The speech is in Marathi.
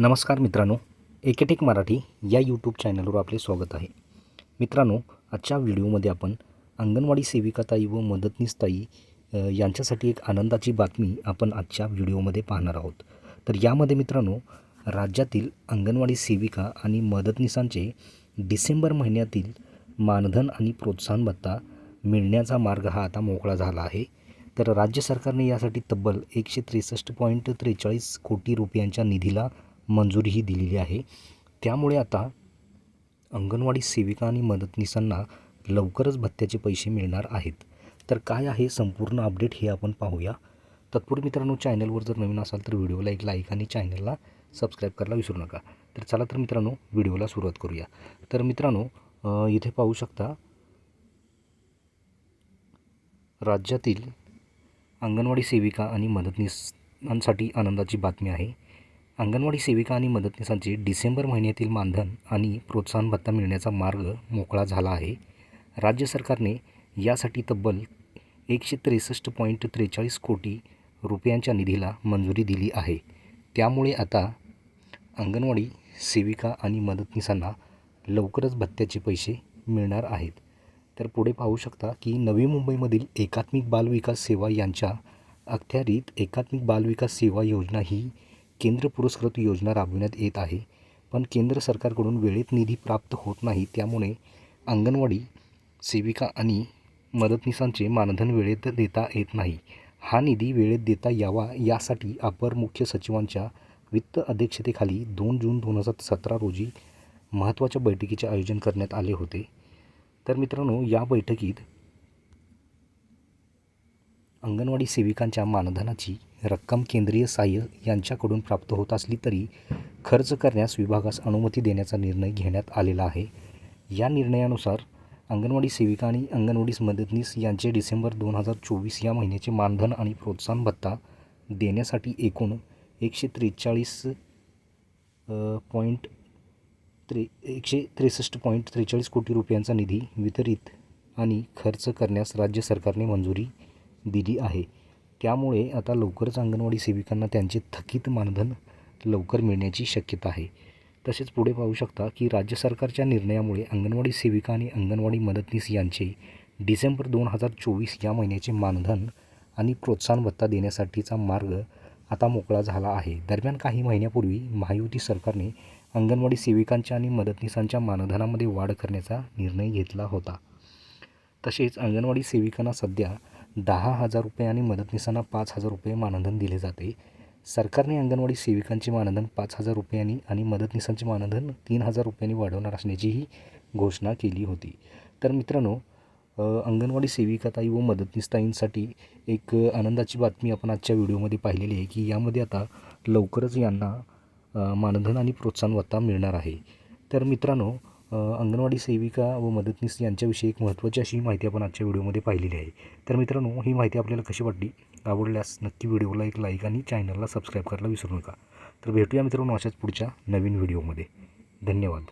नमस्कार मित्रांनो एकेटेक मराठी या यूट्यूब चॅनलवर आपले स्वागत आहे. मित्रांनो आजच्या व्हिडिओमध्ये आपण अंगणवाडी सेविकाताई व मदतनीसताई यांच्यासाठी एक आनंदाची बातमी आपण आजच्या व्हिडिओमध्ये पाहणार आहोत. तर यामध्ये मित्रांनो राज्यातील अंगणवाडी सेविका आणि मदतनीसांचे डिसेंबर महिन्यातील मानधन आणि प्रोत्साहन भत्ता मिळण्याचा मार्ग हा आता मोकळा झाला आहे. तर राज्य सरकारने यासाठी तब्बल एकशे त्रेसष्ट पॉईंट त्रेचाळीस कोटी रुपयांच्या निधीला मंजुरीही दिलेली आहे. त्यामुळे आता अंगणवाडी सेविका आणि मदतनीसांना लवकरच भत्त्याचे पैसे मिळणार आहेत. तर काय आहे संपूर्ण अपडेट हे आपण पाहूया. तत्पूर्वी मित्रांनो चॅनलवर जर नवीन असाल तर व्हिडिओला एक लाईक आणि चॅनलला सबस्क्राईब करायला विसरू नका. तर चला तर मित्रांनो व्हिडिओला सुरुवात करूया. तर मित्रांनो इथे पाहू शकता राज्यातील अंगणवाडी सेविका आणि मदतनीसांसाठी आनंदाची बातमी आहे. अंगणवाडी सेविका आणि मदतनीसांचे डिसेंबर महिन्यातील मानधन आणि प्रोत्साहन भत्ता मिळण्याचा मार्ग मोकळा झाला आहे. राज्य सरकारने यासाठी तब्बल एकशे त्रेसष्ट पॉईंट त्रेचाळीस कोटी रुपयांच्या निधीला मंजुरी दिली आहे. त्यामुळे आता अंगणवाडी सेविका आणि मदतनीसांना लवकरच भत्त्याचे पैसे मिळणार आहेत. तर पुढे पाहू शकता की नवी मुंबईमधील एकात्मिक बालविकास सेवा यांच्या अखत्यारीत एकात्मिक बालविकास सेवा योजना ही केंद्र पुरस्कृत योजना राबविण्यात येत आहे. पण केंद्र सरकारकडून वेळेत निधी प्राप्त होत नाही त्यामुळे अंगणवाडी सेविका आणि मदतनीसांचे मानधन वेळेत देता येत नाही. हा निधी वेळेत देता यावा यासाठी अपर मुख्य सचिवांच्या वित्त अध्यक्षतेखाली दोन जून दोन हजार सतरा रोजी महत्त्वाच्या बैठकीचे आयोजन करण्यात आले होते. तर मित्रांनो या बैठकीत अंगणवाडी सेविकांच्या मानधनाची रक्कम केंद्रीय सहाय्य यांच्याकडून प्राप्त होत असली तरी खर्च करण्यास विभागास अनुमती देण्याचा निर्णय घेण्यात आलेला आहे. या निर्णयानुसार अंगणवाडी सेविका आणि अंगणवाडी मदतनीस यांचे डिसेंबर दोन हजार चोवीस या महिन्याचे मानधन आणि प्रोत्साहन भत्ता देण्यासाठी एकूण एकशे त्रेचाळीस पॉईंट त्रे एकशे त्रेसष्ट पॉईंट त्रेचाळीस कोटी रुपयांचा निधी वितरित आणि खर्च करण्यास राज्य सरकारने मंजुरी दिली आहे. त्यामुळे आता लवकरच अंगणवाडी सेविकांना त्यांचे थकीत मानधन लवकर मिळण्याची शक्यता आहे. तसेच पुढे पाहू शकता की राज्य सरकारच्या निर्णयामुळे अंगणवाडी सेविका आणि अंगणवाडी मदतनीस यांचे डिसेंबर दोन हजार चोवीस या महिन्याचे मानधन आणि प्रोत्साहन भत्ता देण्यासाठीचा मार्ग आता मोकळा झाला आहे. दरम्यान काही महिन्यापूर्वी महायुती सरकारने अंगणवाडी सेविकांच्या आणि मदतनीसांच्या मानधनामध्ये वाढ करण्याचा निर्णय घेतला होता. तसेच अंगणवाडी सेविकांना सध्या दहा हजार रुपये आणि मदतनीसांना पाच हजार रुपये मानधन दिले जाते. सरकारने अंगणवाडी सेविकांचे मानधन पाच हजार रुपयांनी आणि मदतनीसांचे मानधन तीन हजार रुपयांनी वाढवणार असण्याचीही घोषणा केली होती. तर मित्रांनो अंगणवाडी सेविकाताई व मदतनीसताईंसाठी एक आनंदाची बातमी आपण आजच्या व्हिडिओमध्ये पाहिलेली आहे की यामध्ये आता लवकरच यांना मानधन आणि प्रोत्साहन वत्ता मिळणार आहे. तर मित्रांनो अंगणवाडी सेविका व मदतनीस यांच्याविषयी एक महत्त्वाची अशी माहिती आपण आजच्या व्हिडिओमध्ये पाहिलेली आहे. तर मित्रांनो ही माहिती आपल्याला कशी वाटली आवडल्यास नक्की व्हिडिओला एक लाईक आणि चॅनलला सबस्क्राईब करायला विसरू नका. तर भेटूया मित्रांनो अशाच पुढच्या नवीन व्हिडिओमध्ये. धन्यवाद.